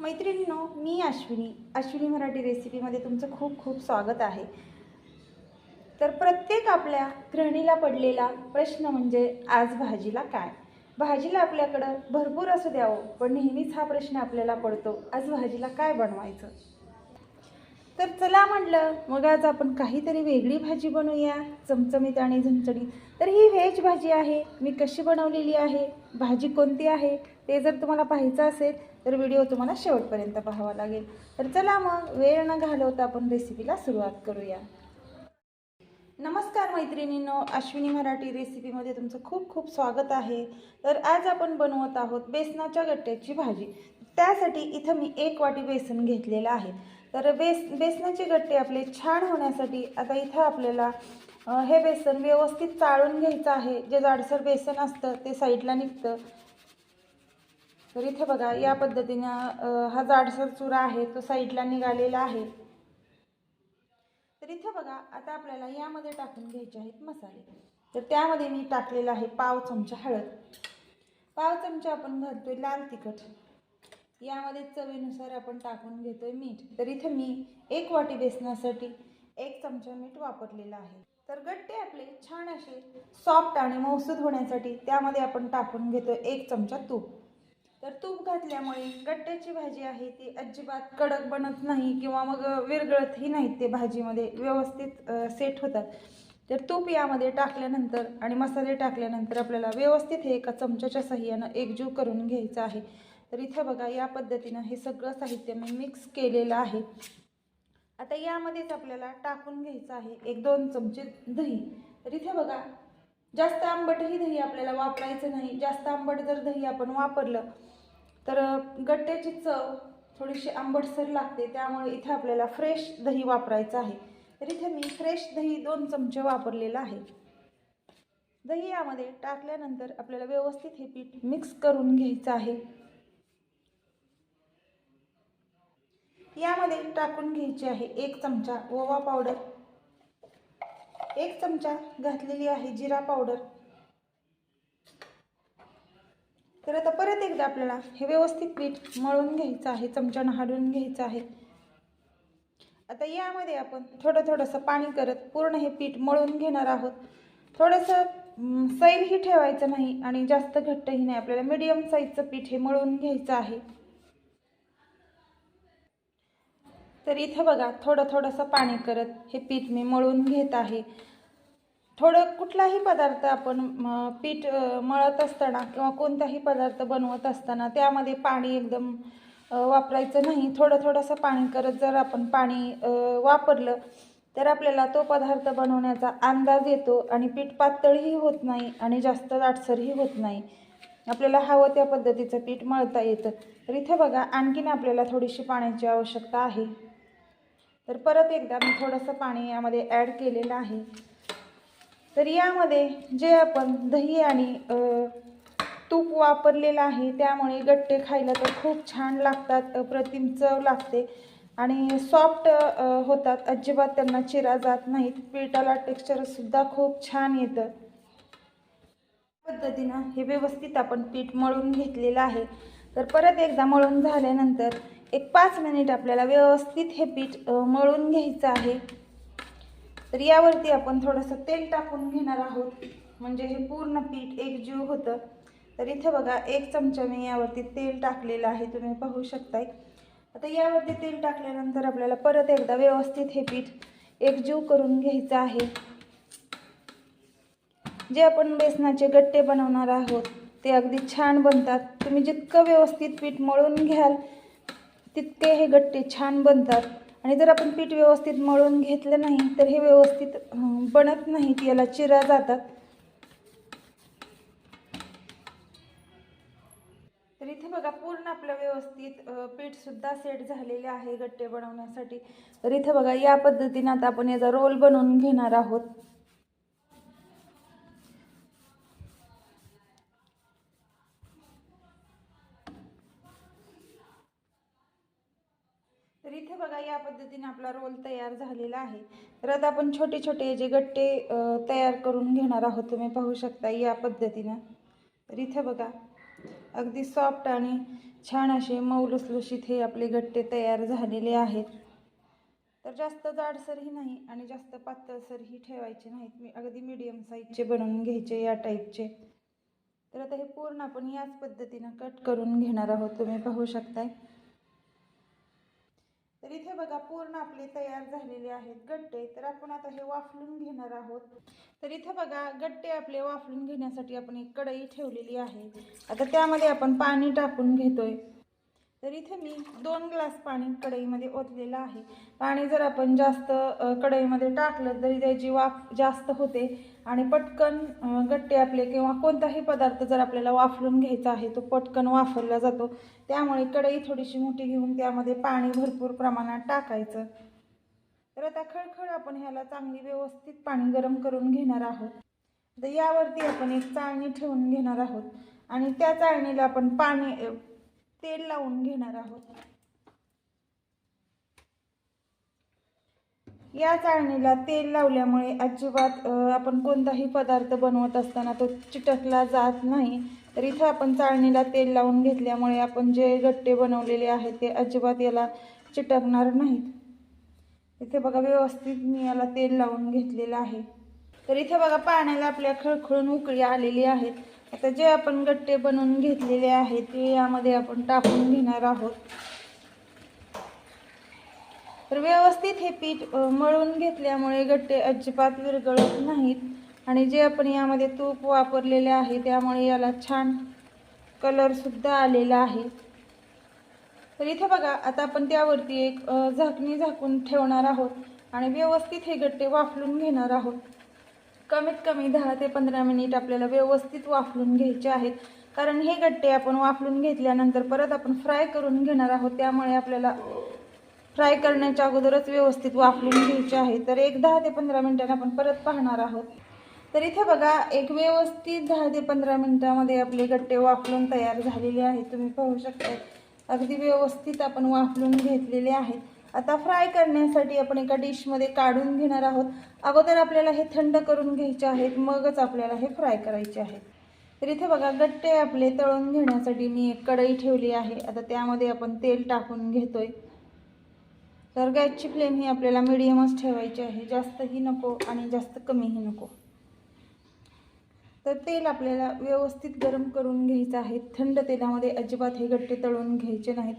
मैत्रिणींनो मी अश्विनी. अश्विनी मराठी रेसिपीमध्ये तुमचं खूप खूप स्वागत आहे. तर प्रत्येक आपल्या गृहिणीला पडलेला प्रश्न म्हणजे आज भाजीला काय? भाजीला आपल्याकडं भरपूर असू द्यावं पण नेहमीच हा प्रश्न आपल्याला पडतो आज भाजीला काय बनवायचं? तर चला म्हटलं मग आज आपण काहीतरी वेगळी भाजी बनवूया चमचमीत आणि झणझणीत. तर ही व्हेज भाजी आहे मी कशी बनवलेली आहे भाजी कोणती आहे ते जर तुम्हाला पाहायचं असेल तर व्हिडिओ तुम्हाला शेवटपर्यंत पाहावा लागेल. तर चला मग वेळ न घालवता आपण रेसिपीला सुरुवात करूया. नमस्कार मैत्रिणींनो अश्विनी मराठी रेसिपीमध्ये तुमचं खूप खूप स्वागत आहे. तर आज आपण बनवत आहोत बेसनाच्या गट्ट्याची भाजी. त्यासाठी इथं मी एक वाटी बेसन घेतलेलं आहे. तर बेस बेसनाचे गट्टे आपले छान होण्यासाठी आता इथं आपल्याला हे बेसन व्यवस्थित चाळून घ्यायचं आहे. जे जाडसर बेसन असतं ते साईडला निघतं. तर इथे बघा या पद्धतीनं हा जाडसर चुरा आहे तो साईडला निघालेला आहे. तर इथे बघा आता आपल्याला यामध्ये टाकून घ्यायचे आहेत मसाले. तर त्यामध्ये मी टाकलेला आहे पाव चमचा हळद. पाव चमचा आपण घालतोय लाल तिखट. यामध्ये चवीनुसार आपण टाकून घेतोय मीठ. तर इथे मी एक वाटी बेसनासाठी एक चमचा मीठ वापरलेला आहे. तर गट्टे आपले छान असे सॉफ्ट आणि मौसूद होण्यासाठी त्यामध्ये आपण टाकून घेतो एक चमचा तूप. तर तूप घातल्यामुळे गट्ट्याची भाजी आहे ती अजिबात कडक बनत नाही किंवा मग विरगळतही नाहीत ते भाजीमध्ये व्यवस्थित सेट होतात. तर तूप यामध्ये टाकल्यानंतर आणि मसाले टाकल्यानंतर आपल्याला व्यवस्थित हे एका चमच्याच्या सहाय्यानं एकजीव करून घ्यायचं आहे. तर इथे बघा या पद्धतीनं हे सगळं साहित्य मी मिक्स केलेलं आहे. आता यामध्येच आपल्याला टाकून घ्यायचं आहे एक दोन चमचे दही. तर इथे बघा जास्त आंबटही दही आपल्याला वापरायचं नाही. जास्त आंबट जर दही आपण वापरलं तर गट्ट्याची चव थोडीशी आंबटसर लागते. त्यामुळे इथे आपल्याला फ्रेश दही वापरायचं आहे. तर इथे मी फ्रेश दही दोन चमचे वापरलेलं आहे. दही यामध्ये टाकल्यानंतर आपल्याला व्यवस्थित हे पीठ मिक्स करून घ्यायचं आहे. यामध्ये टाकून घ्यायची आहे एक चमचा ओवा पावडर. एक चमचा घातलेली आहे जिरा पावडर. तर आता परत एकदा आपल्याला हे व्यवस्थित पीठ मळून घ्यायचं आहे चमच्यानं हाडून घ्यायचं आहे. आता यामध्ये आपण थोडं थोडंसं पाणी करत पूर्ण हे पीठ मळून घेणार आहोत. थोडंसं सैलही ठेवायचं नाही आणि जास्त घट्टही नाही. आपल्याला मीडियम साईजचं पीठ हे मळून घ्यायचं आहे. तर इथं बघा थोडं थोडंसं पाणी करत हे पीठ मी मळून घेत आहे. थोडं कुठलाही पदार्थ आपण पीठ मळत असताना किंवा कोणताही पदार्थ बनवत असताना त्यामध्ये पाणी एकदम वापरायचं नाही. थोडं थोडंसं पाणी करत जर आपण पाणी वापरलं तर आपल्याला तो पदार्थ बनवण्याचा अंदाज येतो आणि पीठ पातळही होत नाही आणि जास्त दाटसरही होत नाही. आपल्याला हवं त्या पद्धतीचं पीठ मळता येतं. तर इथे बघा आणखीन आपल्याला थोडीशी पाण्याची आवश्यकता आहे. तर परत एकदा मी थोडंसं पाणी यामध्ये ॲड केलेलं आहे. तर यामध्ये जे आपण दही आणि तूप वापरलेलं आहे त्यामुळे गट्टे खायला तर खूप छान लागतात अप्रतिम चव लागते आणि सॉफ्ट होतात. अजिबात त्यांना चिरा जात नाहीत. पिठाला टेक्स्चरसुद्धा खूप छान येतं. पद्धतीनं हे व्यवस्थित आपण पीठ मळून घेतलेलं आहे. तर परत एकदा मळून झाल्यानंतर एक पाच मिनिट आपल्याला व्यवस्थित हे पीठ मळून घ्यायचं आहे. तर यावरती आपण थोडंसं तेल टाकून घेणार आहोत. म्हणजे हे पूर्ण पीठ एकजीव होतं. तर इथे बघा एक चमचा मी यावरती तेल टाकलेलं आहे तुम्ही पाहू शकताय. आता यावरती तेल टाकल्यानंतर आपल्याला परत एकदा व्यवस्थित हे पीठ एकजीव करून घ्यायचं आहे. जे आपण बेसनाचे गट्टे बनवणार आहोत ते अगदी छान बनतात. तुम्ही जितकं व्यवस्थित पीठ मळून घ्याल तितके हे गट्टे छान बनतात. आणि जर आपण पीठ व्यवस्थित मळून घेतलं नाही तर हे व्यवस्थित बनत नाहीत याला चिरा जातात. तर इथे बघा पूर्ण आपलं व्यवस्थित पीठसुद्धा सेट झालेले आहे गट्टे बनवण्यासाठी. तर इथे बघा या पद्धतीनं आता आपण याचा रोल बनवून घेणार आहोत. तर इथे बघा या पद्धतीने आपला रोल तयार झालेला आहे. तर आता आपण छोटे छोटे जे गट्टे तयार करून घेणार आहोत तुम्ही पाहू शकता या पद्धतीनं. तर इथे बघा अगदी सॉफ्ट आणि छान असे मौलुसलुशीत हे आपले गट्टे तयार झालेले आहेत. तर जास्त जाडसरही नाही आणि जास्त पातळसरही ठेवायचे नाहीत. मी अगदी मीडियम साईजचे बनवून घ्यायचे या टाईपचे तर आता हे पूर्ण आपण याच पद्धतीनं कट करून घेणार आहोत तुम्ही पाहू शकताय. तर इथे बघा पूर्ण आपले तयार झालेले आहेत गट्टे. तर आपण आता हे वाफलून घेणार आहोत. तर इथे बघा गट्टे आपले वाफलून घेण्यासाठी आपण एक कढई ठेवलेली आहे. आता त्यामध्ये आपण पाणी टाकून घेतोय. तर इथे मी दोन ग्लास पाणी कढईमध्ये ओतलेलं आहे. पाणी जर आपण जास्त कढईमध्ये टाकलं तरी त्याची वाफ जास्त होते आणि पटकन गट्टे आपले किंवा कोणताही पदार्थ जर आपल्याला वाफरून घ्यायचा आहे तो पटकन वाफरला जातो. त्यामुळे कढई थोडीशी मोठी घेऊन त्यामध्ये पाणी भरपूर प्रमाणात टाकायचं. तर आता खळखळ आपण ह्याला चांगली व्यवस्थित पाणी गरम करून घेणार आहोत. तर यावरती आपण एक चाळणी ठेवून घेणार आहोत आणि त्या चाळणीला आपण पाणी तेल लावून घेणार आहोत. या चाळणीला तेल लावल्यामुळे अजिबात आपण कोणताही पदार्थ बनवत असताना तो चिटकला जात नाही. तर इथं आपण चाळणीला तेल लावून घेतल्यामुळे आपण जे गट्टे बनवलेले आहेत ते अजिबात याला चिटकणार नाहीत. इथे बघा व्यवस्थित मी याला तेल लावून घेतलेलं आहे. तर इथे बघा पाण्याला आपल्या खळखळून उकळी आलेली आहेत. आता जे आपण गट्टे बनवून घेतलेले आहेत ते यामध्ये आपण टाकून घेणार आहोत. तर व्यवस्थित हे पीठ मळून घेतल्यामुळे गट्टे अजिबात विरघळत नाहीत. आणि जे आपण यामध्ये तूप वापरलेले आहे त्यामुळे याला छान कलरसुद्धा आलेला आहे. तर इथे बघा आता आपण त्यावरती एक झाकणी झाकून ठेवणार आहोत. आणि व्यवस्थित हे गट्टे वाफलून घेणार आहोत. कमीत कमी दहा ते पंधरा मिनिट आपल्याला व्यवस्थित वाफलून घ्यायचे आहेत. कारण हे गट्टे आपण वाफलून घेतल्यानंतर परत आपण फ्राय करून घेणार आहोत. त्यामुळे आपल्याला फ्राय करण्याच्या अगोदरच व्यवस्थित वाफलून घ्यायचे आहे. तर एक दहा ते पंधरा मिनिटांनी आपण परत पाहणार आहोत. तर इथे बघा एक व्यवस्थित दहा ते पंधरा मिनिटामध्ये आपले गट्टे वाफलून तयार झालेले आहेत. तुम्ही पाहू शकता अगदी व्यवस्थित आपण वाफलून घेतलेले आहेत. आता फ्राय करण्यासाठी आपण एका डिशमध्ये काढून घेणार आहोत. अगोदर आपल्याला हे थंड करून घ्यायचे आहेत मगच आपल्याला हे फ्राय करायचे आहेत. तर इथे बघा गट्टे आपले तळून घेण्यासाठी मी एक कढई ठेवली आहे. आता त्यामध्ये आपण तेल टाकून घेतोय. तर गॅसची फ्लेम ही आपल्याला मिडियमच ठेवायची आहे. जास्तही नको आणि जास्त कमीही नको. तर तेल आपल्याला व्यवस्थित गरम करून घ्यायचं आहे. थंड तेलामध्ये अजिबात हे गट्टे तळून घ्यायचे नाहीत.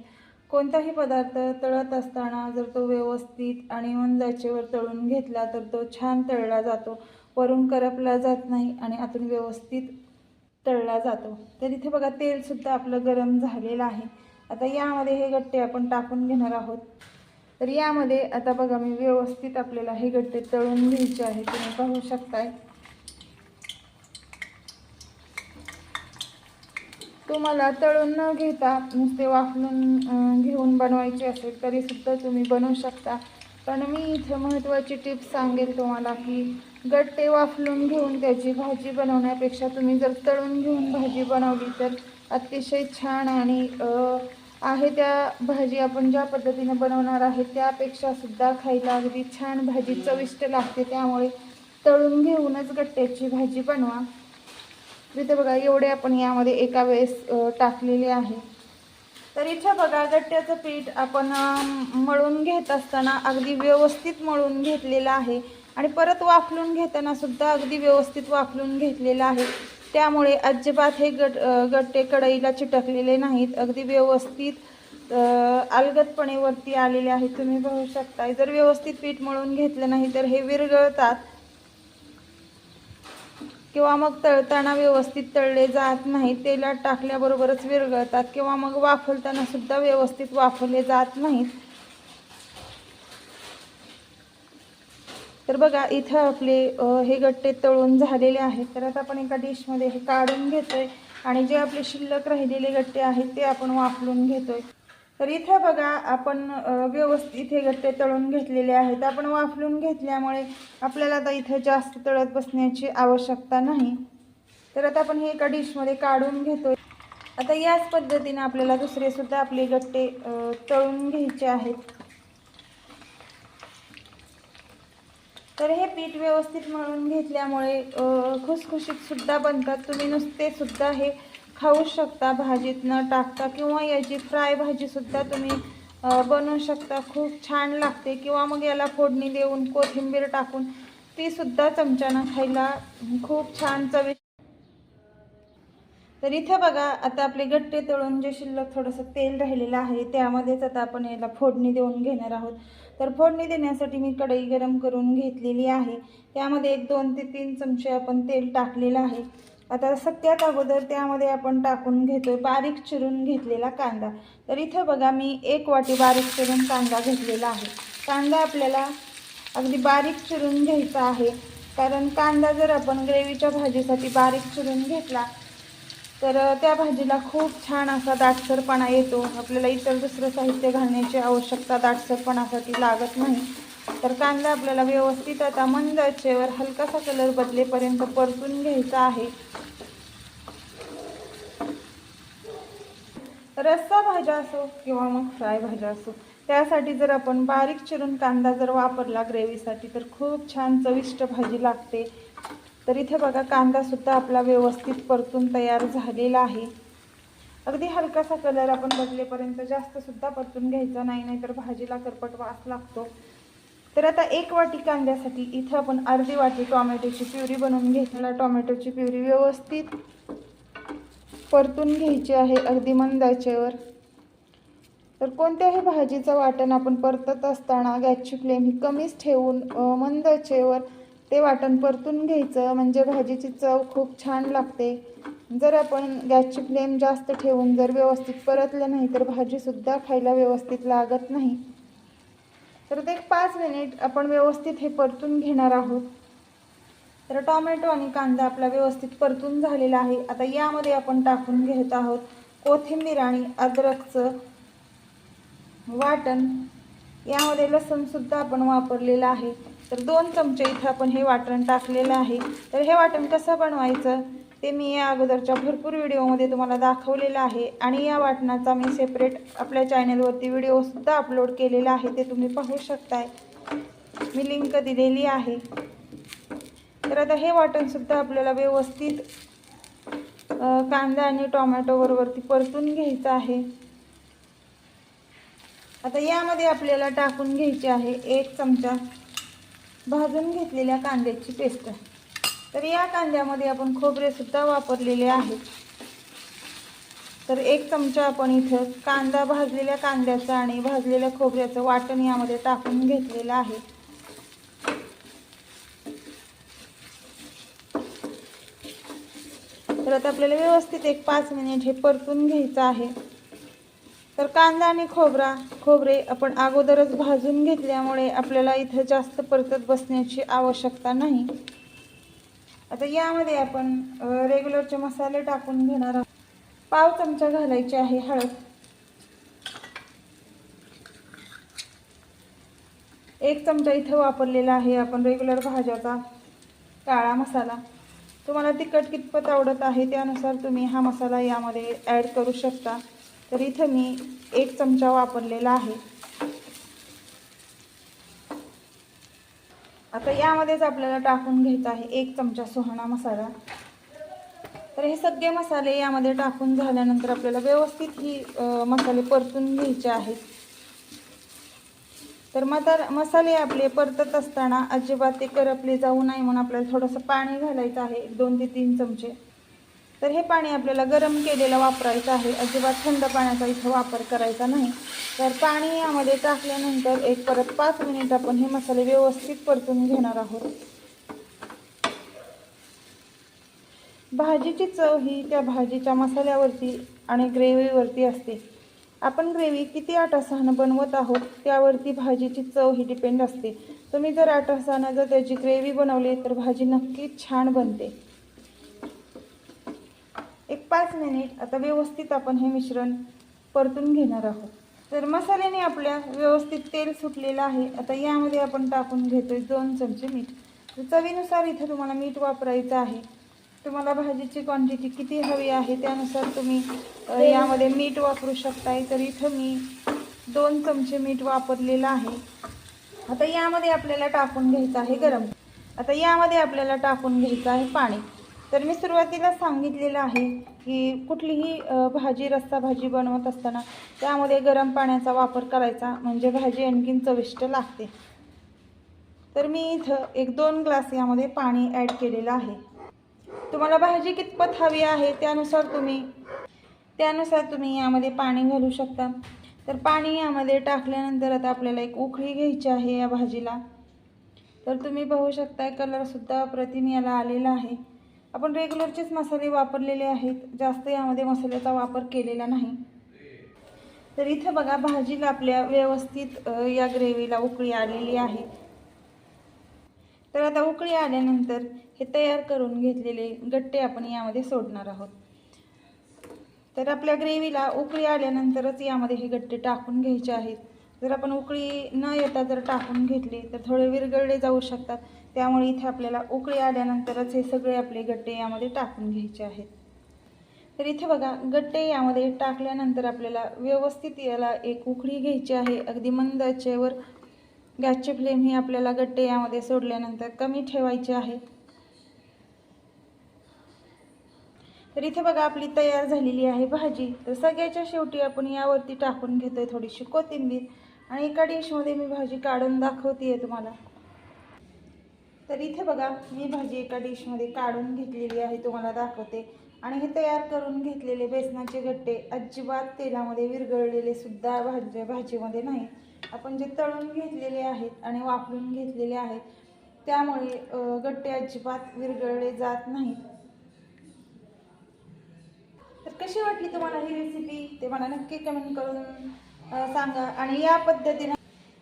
कोणताही पदार्थ तळत असताना जर तो व्यवस्थित आणि मंद जाचेवर तळून घेतला तर तो छान तळला जातो. वरून करपला जात नाही आणि आतून व्यवस्थित तळला जातो. तर इथे बघा तेलसुद्धा आपलं गरम झालेलं आहे. आता यामध्ये हे गट्टे आपण टाकून घेणार आहोत. तर यामध्ये आता बघा मी व्यवस्थित आपल्याला हे गट्टे तळून घ्यायचे आहे तुम्ही पाहू शकताय. तुम्हाला तळून न घेता नुसते वाफलून घेऊन बनवायचे असेल तरीसुद्धा तुम्ही बनवू शकता. पण मी इथे महत्त्वाची टिप्स सांगेल तुम्हाला की गट्टे वाफलून घेऊन त्याची भाजी बनवण्यापेक्षा तुम्ही जर तळून घेऊन भाजी बनवली तर अतिशय छान आणि आहे त्या भाजी आपण ज्या पद्धतीने बनवणार आहे त्यापेक्षा सुद्धा खायला अगदी छान भाजी चविष्ट लागते. त्यामुळे तळून घेऊनच गट्ट्याची भाजी बनवा. इथे बघा एवढे आपण यामध्ये एका वेळेस टाकलेले आहे. तर इथे बघा गट्ट्याचं पीठ आपण मळून घेत असताना अगदी व्यवस्थित मळून घेतलेलं आहे. आणि परत वाफलून घेताना सुद्धा अगदी व्यवस्थित वाफलून घेतलेलं आहे. त्यामुळे अजिबात हे गट गट्टे कढईला चिटकलेले नाहीत. अगदी व्यवस्थित अलगतपणे अलगदपणे वरती आलेले आहेत तुम्ही पाहू शकता जर व्यवस्थित पीठ मळून घेतलं नाही तर हे विरगळतात किंवा मग तळताना व्यवस्थित तळले जात नाही तेलात टाकल्याबरोबरच विरघळतात किंवा मग वाफलताना सुद्धा व्यवस्थित वाफवले जात नाहीत. तर बघा इथं आपले हे गट्टे तळून झालेले आहेत. तर आता आपण एका डिशमध्ये हे काढून घेतोय आणि जे आपले शिल्लक राहिलेले गट्टे आहेत ते आपण वाफलून घेतोय. तर इथं बघा आपण व्यवस्थित हे गट्टे तळून घेतलेले आहेत. आपण वाफलून घेतल्यामुळे आपल्याला आता इथं जास्त तळत बसण्याची आवश्यकता नाही. तर आता आपण हे एका डिशमध्ये काढून घेतो आता याच पद्धतीने आपल्याला दुसरेसुद्धा आपले गट्टे तळून घ्यायचे आहेत. तर हे पीठ व्यवस्थित मळून घेतल्यामुळे खुसखुशीतसुद्धा बनतात. तुम्ही नुसते सुद्धा हे खाऊ शकता भाजीत न टाकता किंवा याची फ्राय भाजीसुद्धा तुम्ही बनवू शकता. खूप छान लागते. किंवा मग याला फोडणी देऊन कोथिंबीर टाकून तीसुद्धा चमच्यानं खायला खूप छान चवी तर इथं बघा आता आपले गट्टे तळून जे शिल्लक थोडंसं तेल राहिलेलं आहे त्यामध्येच आता आपण याला फोडणी देऊन घेणार आहोत. तर फोडणी देण्यासाठी मी कढई गरम करून घेतलेली आहे. त्यामध्ये एक दोन ते तीन चमचे आपण तेल टाकलेलं आहे. आता सत्यात अगोदर त्यामध्ये आपण टाकून घेतो बारीक चिरून घेतलेला कांदा. तर इथं बघा मी एक वाटी बारीक चिरून कांदा घेतलेला आहे. कांदा आपल्याला अगदी बारीक चिरून घ्यायचा आहे. कारण कांदा जर आपण ग्रेव्हीच्या भाजीसाठी बारीक चिरून घेतला तर त्या भाजीला खूप छान असा दाटसरपणा येतो. आपल्याला इतर दुसरं साहित्य घालण्याची आवश्यकता दाटसरपणासाठी लागत नाही. तर कांदा आपल्याला व्यवस्थित आता मंद आचेवर हलकासा कलर बदलेपर्यंत परतून घ्यायचा आहे. रस्सा भाज्या असो किंवा मग फ्राय भाज्या असो त्यासाठी जर आपण बारीक चिरून कांदा जर वापरला ग्रेव्हीसाठी तर खूप छान चविष्ट भाजी लागते. तर इथे बघा कांदासुद्धा आपला व्यवस्थित परतून तयार झालेला आहे. अगदी हलकासा कलर आपण बदलेपर्यंत जास्तसुद्धा परतून घ्यायचा नाही नाहीतर भाजीला करपट वास लागतो. तर आता एक वाटी कांद्यासाठी इथं आपण अर्धी वाटी टोमॅटोची प्युरी बनवून घेतलेला टोमॅटोची प्युरी व्यवस्थित परतून घ्यायची आहे अगदी मंद आचेवर तर कोणत्याही भाजीचं वाटण आपण परतत असताना गॅसची फ्लेम ही कमीच ठेवून अ, मंद आचेवर ते वाटण परतून घ्यायचं. म्हणजे भाजीची चव खूप छान लागते. जर आपण गॅसची फ्लेम जास्त ठेवून जर व्यवस्थित परतलं नाही तर भाजीसुद्धा खायला व्यवस्थित लागत नाही. तर ते एक पाच मिनिट आपण व्यवस्थित हे परतून घेणार आहोत. तर टोमॅटो आणि कांदा आपला व्यवस्थित परतून झालेला आहे. आता यामध्ये आपण टाकून घेत आहोत कोथिंबीर आणि अद्रकचं वाटण. यामध्ये लसूणसुद्धा आपण वापरलेलं आहे. तर दोन चमचे इथं आपण हे वाटण टाकलेलं आहे. तर हे वाटण कसं बनवायचं ते मी या अगोदरच्या भरपूर व्हिडिओमध्ये तुम्हाला दाखवलेलं आहे. आणि या वाटणाचा मी सेपरेट आपल्या चॅनलवरती व्हिडिओसुद्धा अपलोड केलेला आहे. ते तुम्ही पाहू शकताय. मी लिंक दिलेली आहे. तर आता हे वाटणसुद्धा आपल्याला व्यवस्थित कांदा आणि टोमॅटोवरवरती परतून घ्यायचं आहे. आता यामध्ये आपल्याला टाकून घ्यायची आहे एक चमचा भाजून घेतलेल्या कांद्याची पेस्ट. तर या कांद्यामध्ये आपण खोबरेसुद्धा वापरलेले आहे तर एक चमचा आपण इथं कांदा भाजलेल्या कांद्याचं आणि भाजलेल्या खोबऱ्याचं वाटण यामध्ये टाकून घेतलेलं आहे. परत आपल्याला व्यवस्थित एक पाच मिनिट हे परतून घ्यायचं आहे. तर कांदा आणि खोबरा खोबरे आपण अगोदरच भाजून घेतल्यामुळे आपल्याला इथं जास्त परतत बसण्याची आवश्यकता नाही. आता यामध्ये आपण रेग्युलरचे मसाले टाकून घेणार आहोत. पाव चमचा घालायचे आहे हळद. एक चमचा इथं वापरलेला आहे आपण रेग्युलर भाज्याचा काळा मसाला. तुम्हाला तिखट कितपत आवडत आहे त्यानुसार तुम्ही हा मसाला यामध्ये ॲड करू शकता. तर इथं मी एक चमचा वापरलेला आहे. आता यामध्येच आपल्याला टाकून घ्यायचा आहे एक चमचा सोहणा मसाला. तर हे सगळे मसाले यामध्ये टाकून झाल्यानंतर आपल्याला व्यवस्थित ही मसाले परतून घ्यायचे आहेत. तर मसाल मसाले आपले परतत असताना अजिबात ते करपले जाऊ नये म्हणून आपल्याला थोडंसं पाणी घालायचं आहे एक दोन ते तीन चमचे. तर हे पाणी आपल्याला गरम केलेलं वापरायचं आहे. अजिबात थंड पाण्याचा इथं वापर करायचा नाही. तर पाणी यामध्ये टाकल्यानंतर एक परत पाच मिनिट आपण हे मसाले व्यवस्थित परतून घेणार आहोत. भाजीची चव ही त्या भाजीच्या मसाल्यावरती आणि ग्रेव्हीवरती असते. आपण ग्रेव्ही किती आटासानं बनवत आहोत त्यावरती भाजीची चव ही डिपेंड असते. तुम्ही जर आटासानं जर त्याची ग्रेव्ही बनवली तर भाजी नक्कीच छान बनते. एक पाच मिनिट आता व्यवस्थित आपण हे मिश्रण परतून घेणार आहोत. तर मसाल्याने आपल्या व्यवस्थित तेल सुटलेलं आहे. आता यामध्ये आपण टाकून घेतोय दोन चमचे मीठ. तर चवीनुसार इथं तुम्हाला मीठ वापरायचं आहे. तुम्हाला भाजीची क्वांटिटी किती हवी आहे त्यानुसार तुम्ही यामध्ये मीठ वापरू शकताय. तर इथं मी दोन चमचे मीठ वापरलेलं आहे. आता यामध्ये आपल्याला टाकून घ्यायचं आहे गरम. आता यामध्ये आपल्याला टाकून घ्यायचं आहे पाणी. तर मी सुरुवातीला सांगितलेलं आहे की कुठलीही भाजी रस्सा भाजी बनवत असताना त्यामध्ये गरम पाण्याचा वापर करायचा म्हणजे भाजी आणखीन चविष्ट लागते. तर मी इथं एक दोन ग्लास यामध्ये पाणी ॲड केलेलं आहे. तुम्हाला भाजी कितपत हवी आहे त्यानुसार तुम्ही त्यानुसार तुम्ही यामध्ये पाणी घालू शकता. तर पाणी यामध्ये टाकल्यानंतर आता आपल्याला एक उकळी घ्यायची आहे या भाजीला. तर तुम्ही पाहू शकता कलरसुद्धा अप्रतिम याला आलेला आहे. आपण रेग्युलरचेच मसाले वापरलेले आहेत. जास्त यामध्ये मसाल्याचा वापर केलेला नाही. तर इथं बघा भाजीला आपल्या व्यवस्थित या ग्रेव्हीला उकळी आलेली आहे. तर आता उकळी आल्यानंतर हे तयार करून घेतलेले गट्टे आपण यामध्ये सोडणार आहोत. तर आपल्या ग्रेव्हीला उकळी आल्यानंतरच यामध्ये हे गट्टे टाकून घ्यायचे आहेत. जर आपण उकळी न येता जर टाकून घेतले तर थोडे विरघळले जाऊ शकतात. त्यामुळे इथे आपल्याला उकळी आल्यानंतरच हे सगळे आपले गट्टे यामध्ये टाकून घ्यायचे आहेत. तर इथे बघा गट्टे यामध्ये टाकल्यानंतर आपल्याला व्यवस्थित याला एक उकळी घ्यायची आहे. अगदी मंद आचेवर गॅसची फ्लेम ही आपल्याला गट्टे यामध्ये सोडल्यानंतर कमी ठेवायची आहे. तर इथे बघा आपली तयार झालेली आहे भाजी. तर सगळ्याच्या शेवटी आपण यावरती टाकून घेतोय थोडीशी कोथिंबीर. आणि एका डिशमध्ये मी भाजी काढून दाखवते तुम्हाला. तर इथे बघा मी भाजी एका डिशमध्ये काढून घेतलेली आहे तुम्हाला दाखवते. आणि हे तयार करून घेतलेले बेसनाचे गट्टे अजिबात तेलामध्ये विरघळलेले सुद्धा भाजी भाजीमध्ये नाही. आपण जे तळून घेतलेले आहेत आणि वापरून घेतलेले आहेत त्यामुळे गट्टे अजिबात विरघळले जात नाहीत. तर कशी वाटली तुम्हाला ही रेसिपी ते मला नक्की कमेंट करून सांगा. आणि या पद्धतीनं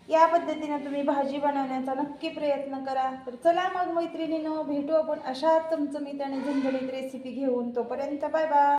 या पद्धतीनं तुम्ही भाजी बनवण्याचा नक्की प्रयत्न करा. तर चला मग मैत्रिणीनं भेटू आपण अशा चमचमीत आणि झणझणीत रेसिपी घेऊन. तोपर्यंत बाय बाय